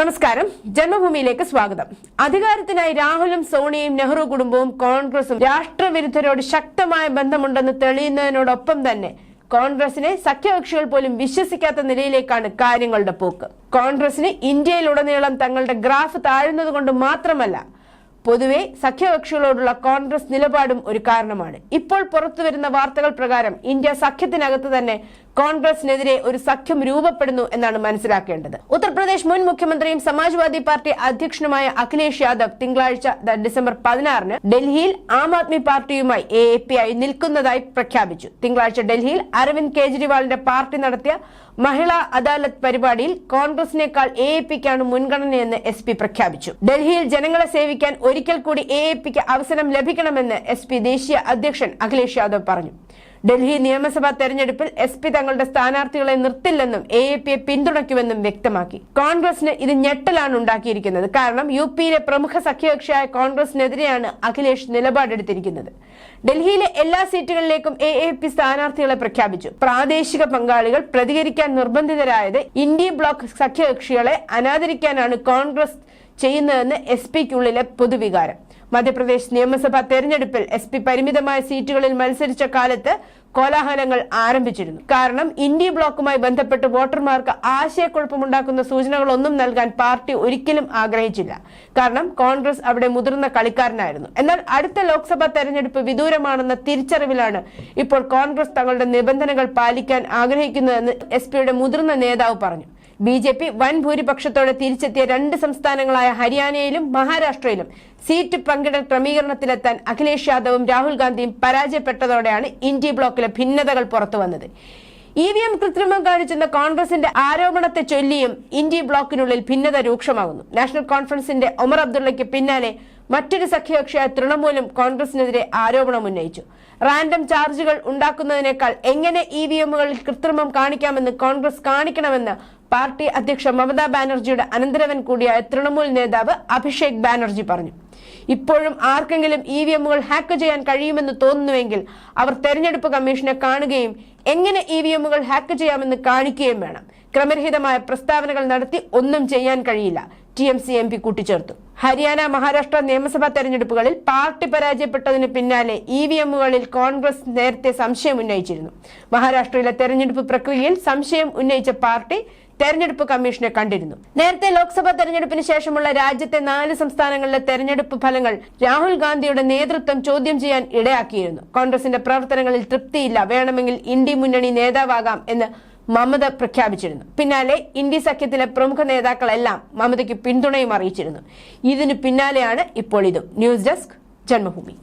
നമസ്കാരം. ജന്മഭൂമിയിലേക്ക് സ്വാഗതം. അധികാരത്തിനായി രാഹുലും സോണിയയും നെഹ്റു കുടുംബവും കോൺഗ്രസും രാഷ്ട്രവിരുദ്ധരോട് ശക്തമായ ബന്ധമുണ്ടെന്ന് തെളിയുന്നതിനോടൊപ്പം തന്നെ കോൺഗ്രസിനെ സഖ്യകക്ഷികൾ പോലും വിശ്വസിക്കാത്ത നിലയിലേക്കാണ് കാര്യങ്ങളുടെ പോക്ക്. കോൺഗ്രസിന് ഇന്ത്യയിലുടനീളം തങ്ങളുടെ ഗ്രാഫ് താഴുന്നതുകൊണ്ട് മാത്രമല്ല പൊതുവെ സഖ്യകക്ഷികളോടുള്ള കോൺഗ്രസ് നിലപാടും ഒരു കാരണമാണ്. ഇപ്പോൾ പുറത്തുവരുന്ന വാർത്തകൾ പ്രകാരം ഇന്ത്യ സഖ്യത്തിനകത്ത് തന്നെ കോൺഗ്രസിനെതിരെ ഒരു സഖ്യം രൂപപ്പെടുന്നു എന്നാണ് മനസ്സിലാക്കേണ്ടത്. ഉത്തർപ്രദേശ് മുൻ മുഖ്യമന്ത്രിയും സമാജ്വാദി പാർട്ടി അധ്യക്ഷനുമായ അഖിലേഷ് യാദവ് തിങ്കളാഴ്ച ഡിസംബർ പതിനാറിന് ഡൽഹിയിൽ ആം ആദ്മി പാർട്ടിയുമായി എ എ പി ആയി നിൽക്കുന്നതായി പ്രഖ്യാപിച്ചു. തിങ്കളാഴ്ച ഡൽഹിയിൽ അരവിന്ദ് കെജ്രിവാളിന്റെ പാർട്ടി നടത്തിയ മഹിളാ അദാലത്ത് പരിപാടിയിൽ കോൺഗ്രസിനേക്കാൾ എ എ പിക്കാണ് മുൻഗണനയെന്ന് എസ് പി പ്രഖ്യാപിച്ചു. ഡൽഹിയിൽ ജനങ്ങളെ സേവിക്കാൻ ഒരിക്കൽ കൂടി എ എ പിക്ക് അവസരം ലഭിക്കണമെന്ന് എസ് പി ദേശീയ അധ്യക്ഷൻ അഖിലേഷ് യാദവ് പറഞ്ഞു. ഡൽഹി നിയമസഭാ തെരഞ്ഞെടുപ്പിൽ എസ് പി തങ്ങളുടെ സ്ഥാനാർത്ഥികളെ നിർത്തില്ലെന്നും എ എ പിയെ പിന്തുണയ്ക്കുമെന്നും വ്യക്തമാക്കി. കോൺഗ്രസിന് ഇത് ഞെട്ടലാണ് ഉണ്ടാക്കിയിരിക്കുന്നത്. കാരണം യു പിയിലെ പ്രമുഖ സഖ്യകക്ഷിയായ കോൺഗ്രസിനെതിരെയാണ് അഖിലേഷ് നിലപാടെടുത്തിരിക്കുന്നത്. ഡൽഹിയിലെ എല്ലാ സീറ്റുകളിലേക്കും എ എ പി സ്ഥാനാർത്ഥികളെ പ്രഖ്യാപിച്ചു. പ്രാദേശിക പങ്കാളികൾ പ്രതികരിക്കാൻ നിർബന്ധിതരായത് ഇന്ത്യ ബ്ലോക്ക് സഖ്യകക്ഷികളെ അനാദരിക്കാനാണ് കോൺഗ്രസ് ചെയ്യുന്നതെന്ന് എസ് പിക്കുള്ളിലെ പൊതുവികാരം. മധ്യപ്രദേശ് നിയമസഭാ തെരഞ്ഞെടുപ്പിൽ എസ് പി പരിമിതമായ സീറ്റുകളിൽ മത്സരിച്ച കാലത്ത് കോലാഹലങ്ങൾ ആരംഭിച്ചിരുന്നു. കാരണം ഇന്ത്യ ബ്ലോക്കുമായി ബന്ധപ്പെട്ട് വോട്ടർമാർക്ക് ആശയക്കുഴപ്പമുണ്ടാക്കുന്ന സൂചനകളൊന്നും നൽകാൻ പാർട്ടി ഒരിക്കലും ആഗ്രഹിച്ചില്ല. കാരണം കോൺഗ്രസ് അവിടെ മുതിർന്ന കളിക്കാരനായിരുന്നു. എന്നാൽ അടുത്ത ലോക്സഭാ തെരഞ്ഞെടുപ്പ് വിദൂരമാണെന്ന തിരിച്ചറിവിലാണ് ഇപ്പോൾ കോൺഗ്രസ് തങ്ങളുടെ നിബന്ധനകൾ പാലിക്കാൻ ആഗ്രഹിക്കുന്നതെന്ന് എസ് പിയുടെ മുതിർന്ന നേതാവ് പറഞ്ഞു. ബി ജെ പി വൻ ഭൂരിപക്ഷത്തോടെ തിരിച്ചെത്തിയ രണ്ട് സംസ്ഥാനങ്ങളായ ഹരിയാനയിലും മഹാരാഷ്ട്രയിലും സീറ്റ് പങ്കിടൽ ക്രമീകരണത്തിലെത്താൻ അഖിലേഷ് യാദവും രാഹുൽ ഗാന്ധിയും പരാജയപ്പെട്ടതോടെയാണ് ഇന്ത്യ ബ്ലോക്കിലെ ഭിന്നതകൾ പുറത്തുവന്നത് ഇ വി എം കൃത്രിമം കാണിച്ചെന്ന കോൺഗ്രസിന്റെ ആരോപണത്തെ ചൊല്ലിയും ഇന്ത്യ ബ്ലോക്കിനുള്ളിൽ ഭിന്നത രൂക്ഷമാകുന്നു. നാഷണൽ കോൺഫറൻസിന്റെ ഒമർ അബ്ദുള്ളയ്ക്ക് പിന്നാലെ മറ്റൊരു സഖ്യകക്ഷിയായ തൃണമൂലും കോൺഗ്രസിനെതിരെ ആരോപണം ഉന്നയിച്ചു. റാൻഡം ചാർജുകൾ ഉണ്ടാക്കുന്നതിനേക്കാൾ എങ്ങനെ ഇ വി എമ്മുകളിൽ കൃത്രിമം കാണിക്കാമെന്ന് കോൺഗ്രസ് കാണിക്കണമെന്ന് പാർട്ടി അധ്യക്ഷ മമതാ ബാനർജിയുടെ അനന്തരവൻ കൂടിയായ തൃണമൂൽ നേതാവ് അഭിഷേക് ബാനർജി പറഞ്ഞു. ഇപ്പോഴും ആർക്കെങ്കിലും ഇ വി എമ്മുകൾ ഹാക്ക് ചെയ്യാൻ കഴിയുമെന്ന് തോന്നുന്നുവെങ്കിൽ അവർ തെരഞ്ഞെടുപ്പ് കമ്മീഷനെ കാണുകയും എങ്ങനെ ഇ വി എമ്മുകൾ ഹാക്ക് ചെയ്യാമെന്ന് കാണിക്കുകയും വേണം. ക്രമരഹിതമായ പ്രസ്താവനകൾ നടത്തി ഒന്നും ചെയ്യാൻ കഴിയില്ല. T M C M P കൂട്ടിച്ചേർത്തു. ഹരിയാന മഹാരാഷ്ട്ര നിയമസഭാ തെരഞ്ഞെടുപ്പുകളിൽ പാർട്ടി പരാജയപ്പെട്ടതിന് പിന്നാലെ ഇ വി എമ്മുകളിൽ കോൺഗ്രസ് നേരത്തെ സംശയം ഉന്നയിച്ചിരുന്നു. മഹാരാഷ്ട്രയിലെ തെരഞ്ഞെടുപ്പ് പ്രക്രിയയിൽ സംശയം ഉന്നയിച്ച പാർട്ടി തെരഞ്ഞെടുപ്പ് കമ്മീഷനെ കണ്ടിരുന്നു. നേരത്തെ ലോക്സഭാ തെരഞ്ഞെടുപ്പിന് ശേഷമുള്ള രാജ്യത്തെ നാല് സംസ്ഥാനങ്ങളിലെ തെരഞ്ഞെടുപ്പ് ഫലങ്ങൾ രാഹുൽ ഗാന്ധിയുടെ നേതൃത്വം ചോദ്യം ചെയ്യാൻ ഇടയാക്കിയിരുന്നു. കോൺഗ്രസിന്റെ പ്രവർത്തനങ്ങളിൽ തൃപ്തിയില്ല. വേണമെങ്കിൽ ഇന്ത്യ മുന്നണി നേതാവാകാം എന്ന് മമത പ്രഖ്യാപിച്ചിരുന്നു. പിന്നാലെ ഇന്ത്യ സഖ്യത്തിലെ പ്രമുഖ നേതാക്കളെല്ലാം മമതയ്ക്ക് പിന്തുണയും അറിയിച്ചിരുന്നു. ഇതിനു പിന്നാലെയാണ് ഇപ്പോൾ ഇതും. News desk Janmabhumi.